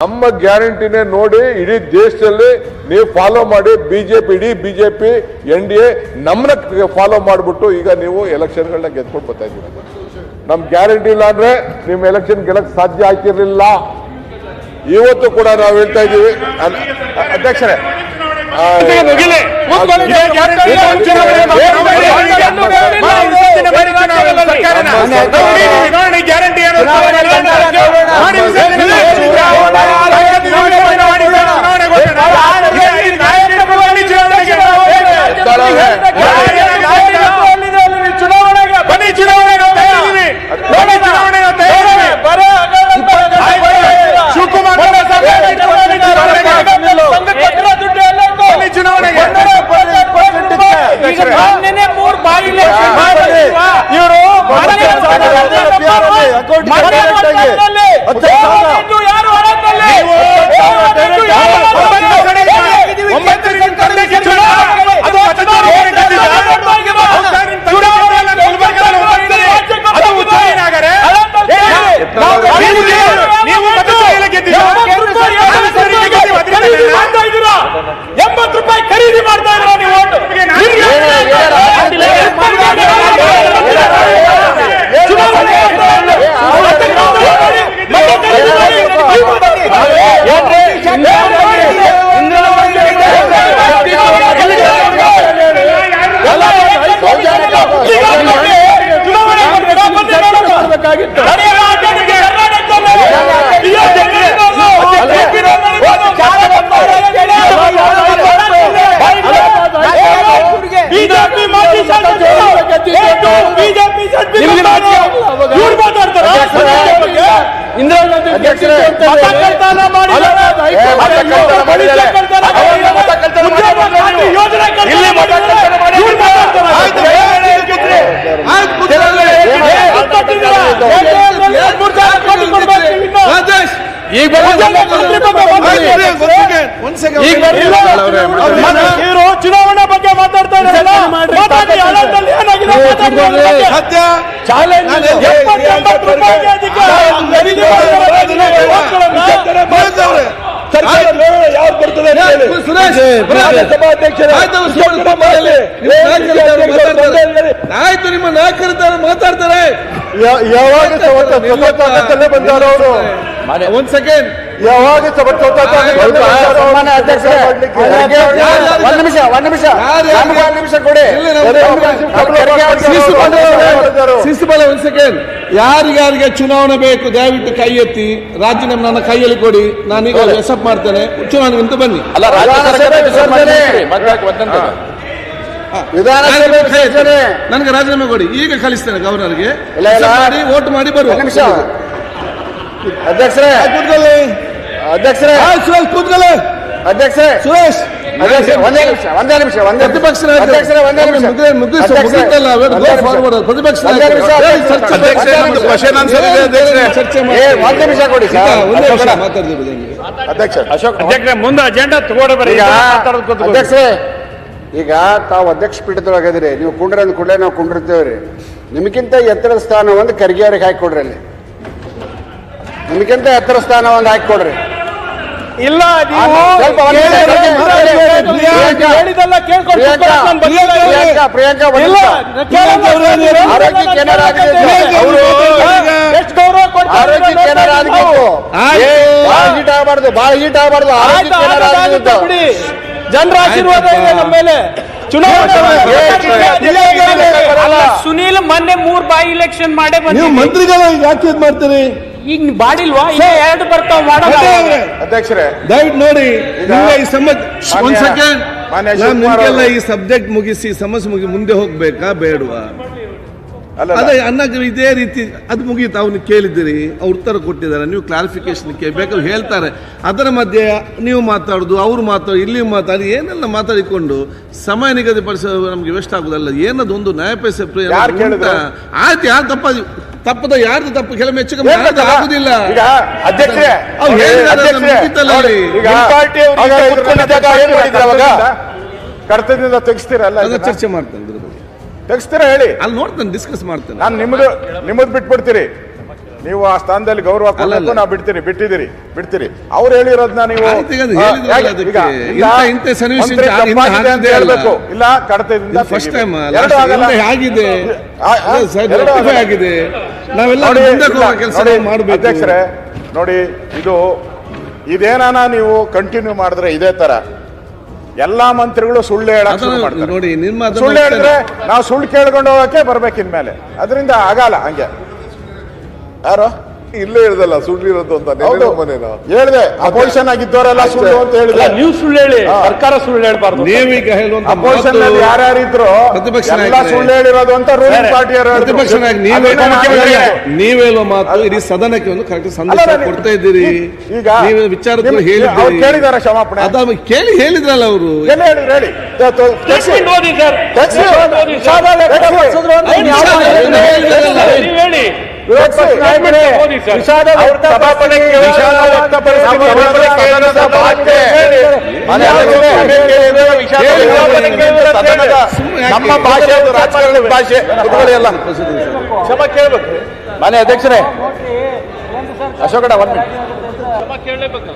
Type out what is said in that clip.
ನಮ್ಮ ಗ್ಯಾರಂಟಿನೇ ನೋಡಿ ಇಡೀ ದೇಶದಲ್ಲಿ ನೀವು ಫಾಲೋ ಮಾಡಿ ಬಿಜೆಪಿ ಇಡೀ ಬಿಜೆಪಿ ಎನ್ ಡಿ ಎ ನಮ್ಮನ್ನ ಫಾಲೋ ಮಾಡಿಬಿಟ್ಟು ಈಗ ನೀವು ಎಲೆಕ್ಷನ್ಗಳನ್ನ ಗೆದ್ಕೊಂಡು ಬರ್ತಾ ಇದ್ದೀರ. ನಮ್ ಗ್ಯಾರಂಟಿ ಇಲ್ಲ ಅಂದ್ರೆ ನಿಮ್ ಎಲೆಕ್ಷನ್ ಗೆಲ್ಲಕ್ ಸಾಧ್ಯ ಆಗ್ತಿರ್ಲಿಲ್ಲ. ಇವತ್ತು ಕೂಡ ನಾವು ಹೇಳ್ತಾ ಇದ್ದೀವಿ. ಅಧ್ಯಕ್ಷರೇ ಗ್ಯಾರಂಟಿ ಇಲ್ಲ. ಚುನಾವಣೆ ಮಾಡಿ. ಇವತ್ತಿನ ಬಾರಿ ಚುನಾವಣೆ ಸರ್ಕಾರನ. ನೋಡಿ, ನೋಡಿ, ಗ್ಯಾರಂಟಿ ಏನು ಅಂತ ಮಾಡಿ. ಮಾಡಿ, ವಿಸರ್ಜನೆ ಮಾಡಿ. ಚುನಾವಣೆ ಮಾಡಿ, ಮಾಡಿ, ಚುನಾವಣೆ ಘೋಷಣೆ. ಇದೆ, ಇದು ನ್ಯಾಯಾಂಗ ಮಾಡಿ ಚುನಾವಣೆಗೆ. ಚುನಾವಣೆಗೆ ಬನ್ನಿ ಚುನಾವಣೆಗೆ ನಾವು ತಯಾರಿದ್ದೀವಿ. ಬನ್ನಿ ಚುನಾವಣೆಗೆ ನಾವು ತಯಾರಿದ್ದೀವಿ. ಶಿವಕುಮಾರ್ ಅವರ ಸರ್ಕಾರ ಬನ್ನಿ ಚುನಾವಣೆಗೆ. ಬನ್ನಿ ಚುನಾವಣೆಗೆ ಈಗ ಮೊನ್ನೆನೆ ಮೂರ್ ಬಾಯಿ election ಮಾಡಿದ್ವಾ? ಇವರು ಮೊನ್ನೆ ಮಾತಾಡ್ದಲ್ಲಿ ಹೋಗಿದ್ದು ಯಾರು ಹೊರತಲ್ಲಿ? ಹೋಗಿದ್ದು ಯಾರು ಹೊರತಲ್ಲಿ? ಒಂಬತ್ತರಿಂದ ತಂದೆಗೆ ಚುನಾವಣೆ. ಅದು ಹತ್ತೊಂಬತ್ತು ಚುನಾವಣೆಯಲ್ಲಿ ಗುಲ್ಬರ್ಗದಲ್ಲಿ ಹೋಗ್ತೀರಿ. ಅದು ಉಜ್ಜಯಿನಾಗರೆ. ನೀವು ಗೆದ್ದು- ನೀವು ಮತದಾರರಲ್ಲಿ ಗೆದ್ದಿದ್ದೀರಾ? ನಾನು ಸರಿಗೆ ಗೆದ್ದು ಖರೀದಿ ಅಧಿಕಾರಿಗಳನ್ನ. ಮಾಡ್ತಾ ಇದ್ದೀರಾ? ಎಂಬತ್ತು ರೂಪಾಯಿ ಖರೀದಿ ಮಾಡ್ತಾ ಇದ್ದೀರಾ ನೀವು ಓಟು? ಚುನಾವಣೆ ಮತ್ತೆ ನೋಡಿ, ಮತ್ತೆ ಖರೀದಿ ಮಾಡಿ. ಚುನಾವಣೆ ಮಾಡ್ತೀರಾ? ಬನ್ನಿ ನೋಡೋಣ. ನಡೆಯಲ್ಲ ಆಚರಣೆಗೆ ಕರ್ನಾಟಕದಲ್ಲಿ. ಬಿಜೆಪಿ ಮಾಜಿ ಶಾಸಕರು ಬಿಜೆಪಿ ಇವ್ರು ಮಾತಾಡ್ತಾರ ಮತ ಕಳ್ತನ ಮಾಡಿದ್ದಾರೆ. ಪೊಲೀಸ್ ಕಳ್ತನ ಮಾಡಿದ್ದಾರೆ. ಉದ್ಯೋಗ ಖಾತ್ರಿ ಯೋಜನೆ ಕಳ್ತನ ಮಾಡಿದ್ದಾರೆ. ಇವ್ರು ಮಾತಾಡ್ತಾರ. ಈಗ ಇವರು ಚುನಾವಣೆ ಬಗ್ಗೆ ಮಾತಾಡ್ತಾ ಇದ್ದಾರೆ ಏನಾಗಿದೆ ಚಾಲೆಂಜ್ ಆಯ್ತು ನಿಮ್ಮ ನಾಯಕರಿದ್ದಾರೆ ಮಾತಾಡ್ತಾರೆ ಯಾವಾಗ ಅವರು ಒಂದ್ ಸೆಕೆಂಡ್ ಯಾವಾಗ ಅಧ್ಯಕ್ಷರೇ, ಒಂದ್ ನಿಮಿಷ. ಒಂದ್ ನಿಮಿಷ ನಿಮಿಷ ಕೊಡಿ. ಶಿಸ್ತುಬಲ ಒಂದ್ ಸೆಕೆಂಡ್ ಯಾರಿಗಾರಿಗೆ ಚುನಾವಣೆ ಬೇಕು ದಯವಿಟ್ಟು ಕೈ ಎತ್ತಿ. ರಾಜೀನಾಮೆ ನನ್ನ ಕೈಯಲ್ಲಿ ಕೊಡಿ. ನಾನೀಗ ಎಸಪ್ ಮಾಡ್ತೇನೆ. ಚುನಾವಣೆ ಅಂತ ಬನ್ನಿ. ನನಗೆ ರಾಜೀನಾಮೆ ಕೊಡಿ. ಈಗ ಕಲಿಸ್ತೇನೆ ಗವರ್ನರ್ಗೆ. ಮಾಡಿ ವೋಟ್ ಮಾಡಿ ಬರುವ. ನಿಮಿಷ. ಅಧ್ಯಕ್ಷರೇ. ಕೂತ್ಕೊಳ್ಳಿ. ಅಧ್ಯಕ್ಷರೇ. ಸುರೇಶ್ ಕೂತ್ಕೊಳ್ಳಿ. ಅಧ್ಯಕ್ಷರೇ. ಸುರೇಶ್. ಒಂದೇ ನಿಮಿಷ ಒಂದೇ ನಿಮಿಷ ಒಂದೇ ಪ್ರತಿಪಕ್ಷ ಒಂದೇ ನಿಮಿಷ. ನಿಮಿಷ. ಪ್ರತಿಪಕ್ಷ ಒಂದೇ ಕೊಡಿ ಅಧ್ಯಕ್ಷ ಅಶೋಕ್ ಅಧ್ಯಕ್ಷರೇ ಮುಂದೆ ಅಜೆಂಡಾ ತಗೊಂಡು ಈಗ ಅಧ್ಯಕ್ಷರೇ ಈಗ ತಾವು ಅಧ್ಯಕ್ಷ ಪೀಠದೊಳಗಿದ್ರಿ ನೀವು ಕುಂಡ್ರ ಅಂದ ಕೂಡಲೇ ನಾವು ಕುಂಡಿರ್ತೇವ್ರಿ. ನಿಮಗಿಂತ ಎತ್ತರದ ಸ್ಥಾನ ಒಂದು ಕರ್ಗಿಯವ್ರಿಗೆ ಅವ್ರಿಗೆ ಕೊಡ್ರಿ ಅಲ್ಲಿ. ನಿಮಗಿಂತ ಎತ್ತರ ಸ್ಥಾನ ಒಂದು ಹಾಕಿ ಕೊಡ್ರಿ. ಇಲ್ಲ ಹೀಟ್ ಆಗಬಾರ್ದು ಹೀಟ್ ಬಿಡಿ ಜನರ ಆಶೀರ್ವಾದ ಇದೆ ನಮ್ಮ ಮೇಲೆ. ಚುನಾವಣೆ. ಸುನೀಲ್ ಮೊನ್ನೆ ಮೂರ್ ಬಾಯಿ ಇಲೆಕ್ಷನ್ ಮಾಡೇ ನೀವು ಮಂತ್ರಿಗಳು ಮಂತ್ರಿಗಳ ಯಾಕೆ ಇದ್ ಮಾಡ್ತೀರಿ? ಈಗ ಬಾಡಿಲ್ವಾ? ಎರಡು ಬರ್ತಾವ ಅಧ್ಯಕ್ಷರೇ ದಯವಿಟ್ಟು ನೋಡಿ ನೀವು ಈ ಸಂಬಂಧ ಒಂದ್ ಮಾನ್ಯ- ಸೆಕೆಂಡ್ ಮಾನ್ಯ ಶಿವಕುಮಾರ್ ನಿಮ್ಗೆಲ್ಲ ಅವರು- ಈ ಸಬ್ಜೆಕ್ಟ್ ಮುಗಿಸಿ ಸಮಸ್ಯೆ ಮುಗಿ ಮುಂದೆ ಹೋಗ್ಬೇಕಾ ಬೇಡವಾ? ಅಲ್ಲ ಅದೇ ಅನ್ನ ಇದೇ ರೀತಿ ಅದು ಮುಗೀತು ಅವನು ಕೇಳಿದ್ದೀರಿ ಅವ್ರ ಉತ್ತರ ಕೊಟ್ಟಿದ್ದಾರೆ ನೀವು ಕ್ಲಾರಿಫಿಕೇಶನ್ ಬೇಕಾದ್ರೆ ಹೇಳ್ತಾರೆ. ಅದರ ಮಧ್ಯೆ ನೀವು ಮಾತಾಡೋದು ಅವ್ರು ಮಾತಾಡೋದು ಇಲ್ಲಿ ಮಾತಾಡಿ ಏನೆಲ್ಲ ಮಾತಾಡಿಕೊಂಡು ಸಮಯ ನಿಗದಿಪಡಿಸೋದು ನಮ್ಗೆ ವೇಸ್ಟ್ ಆಗುದಲ್ಲ ಏನದು ಒಂದು ನ್ಯಾಯಪೈಸೆ ಯಾರ್? ಕೇಳಿದ್ರು? ಆಯ್ತು ಯಾರು ತಪ್ಪ ತಪ್ಪದ ಯಾರ್ದು ತಪ್ಪು ಕೆಲವು ಹೆಚ್ಚು ಕಮ್ಮಿ ಯಾರ್ದು ಆಗುದಿಲ್ಲ ಈಗ ಅಧ್ಯಕ್ಷರೇ ಅವ್ರು ಮುಗೀತಲ್ಲ ಅಲ್ಲಿ. ನಿಮ್ಮ ಏನ್ ಮಾಡಿದ್ರು ಅವಾಗ ಕರ್ತವ್ಯದಿಂದ- ಕರ್ತವ್ಯದಿಂದ ತೆಗಿಸ್ತೀರಲ್ಲ ಅದನ್ನ ಇದನ್ನ? ಚರ್ಚೆ ಮಾಡ್ತೇನೆ ಇದ್ರ ಬಗ್ಗೆ ತೆಗಿಸ್ತೀರಾ ಹೇಳಿ ಅಲ್ಲಿ ನೋಡ್ತೇನೆ ಡಿಸ್ಕಸ್ ಮಾಡ್ತೇನೆ ನಾನು ನಿಮ್ಮದು ನಿಮ್ಮದು ಬಿಟ್ಬಿಡ್ತೀರಿ ನೀವು ಆ ಸ್ಥಾನದಲ್ಲಿ ಗೌರವ ಕೊಡಬೇಕು ನಾ ನಾವು ಬಿಡ್ತೀರಿ ಬಿಟ್ಟಿದ್ದೀರಿ ಬಿಡ್ತೀರಿ ಅವ್ರು ಹೇಳಿರೋದನ್ನ ನೀವು ಆಯ್ತು, ಈಗ ಅದು ಆ, ಹೇಳಿದ್ರಲ್ಲ ಯಾಕೆ- ಅದಕ್ಕೆ. ಈಗ ಇಲ್ಲ, ಇಂಥ- ಇಂಥ ಸನ್ನಿವೇಶ ಮಂತ್ರಿ ಇಂಥ ತಪ್ಪಾಗಿದೆ ಅಂತ ಹಾಗಿದೆ ಅಲ್ಲ. ಹೇಳ್ಬೇಕು ಇಲ್ಲ ಕಡತದಿಂದ ಫಸ್ಟ್. ಟೈಮ್ ಎರಡೂ ಆಗಲ್ಲ. ಆಗಿದೆ ಆ, ಆ, ಎರಡೂ ಆಗಲ್ಲ. ಆಗಿದೆ ಅಧ್ಯಕ್ಷರೇ ನೋಡಿ ಇದು ಇದೇನಾನ ನೀವು ಕಂಟಿನ್ಯೂ ಮಾಡಿದ್ರೆ ಇದೇ ತರ. ಎಲ್ಲಾ ಮಂತ್ರಿಗಳು ಸುಳ್ಳು ಹೇಳಕ್ ಶುರು ಮಾಡ್ತಾರೆ. ನೋಡಿ ನಿಮ್ಮ ಸುಳ್ಳು ಹೇಳಿದ್ರೆ ನಾವು ಸುಳ್ಳು ಕೇಳ್ಕೊಂಡು ಹೋಗಕ್ಕೆ ಬರ್ಬೇಕಿನ್ಮೇಲೆ. ಅದರಿಂದ ಆಗಲ್ಲ ಹಂಗೆ. ಯಾರು? ಇಲ್ಲೇ ಹೇಳ್ದಲ್ಲ ಸುಳ್ಳಿರೋದು ಅಂತ ಹೌದು. ಮನೆನ ಹೇಳಿದೆ ಅಪೋಸಿಷನ್ ಆಗಿದ್ದವರೆಲ್ಲ ಸುಳ್ಳು ಅಂತ ಹೇಳಿದ್ರೆ ನೀವು ಸುಳ್ಳು ಹೇಳಿ ಸರ್ಕಾರ ಸುಳ್ಳು ಹೇಳ್ಬಾರ್ದು ನೀವೀಗ ಹೇಳುವಂತ ಅಪೋಸಿಷನ್ನಲ್ಲಿ ಯಾರ್ಯಾರಿದ್ರು ಪ್ರತಿಪಕ್ಷ ಎಲ್ಲ ನಾಯಕರೇ. ಸುಳ್ಳು ಹೇಳಿರೋದು ಅಂತ ರೂಲಿಂಗ್ ಪಾರ್ಟಿಯವರು ಪ್ರತಿಪಕ್ಷ ನಾಯಕ ನೀವೇ ನೀವ್ ಹೇಳುವ ಮಾತು ಇಡೀ ಸದನಕ್ಕೆ ಒಂದು ಕರೆಕ್ಟ್ ಸಂದೇಶ ಕೊಡ್ತಾ ಇದ್ದೀರಿ. ಈಗ ನೀವು ವಿಚಾರಗಳು ನಿಮ್- ಹೇಳಿದ್ದೀರಿ ಅವ್ರು ಕೇಳಿದಾರ ಕ್ಷಮಾಪಣೆ? ಅದ ಕೇಳಿ ಹೇಳಿದ್ರಲ್ಲ ಅವರು. ಎಲ್ಲ ಹೇಳಿದ್ರು ಹೇಳಿ. ತ- ತ- ತೆಗ್ಸಿ. Statement ಓದಿ ಸರ್. ತೆಗ್ಸಿ. Statement ಓದಿ ಸರ್. ಹೇಳಿ ಸರ್. ಅವ್ರ ಸಭಾಪತಿ ವಿಷಾದ ನಮ್ಮ ಭಾಷೆ ರಾಜಕಾರಣ ಭಾಷೆ. ಎಲ್ಲ ಕ್ಷಮ ಕೇಳ್ಬೇಕು. ಮನೆ ಅಧ್ಯಕ್ಷರೇ. ಅಶೋಕಡ ಮಿನಿಟ್ ಕ್ಷಮ ಕೇಳಲೇಬೇಕು.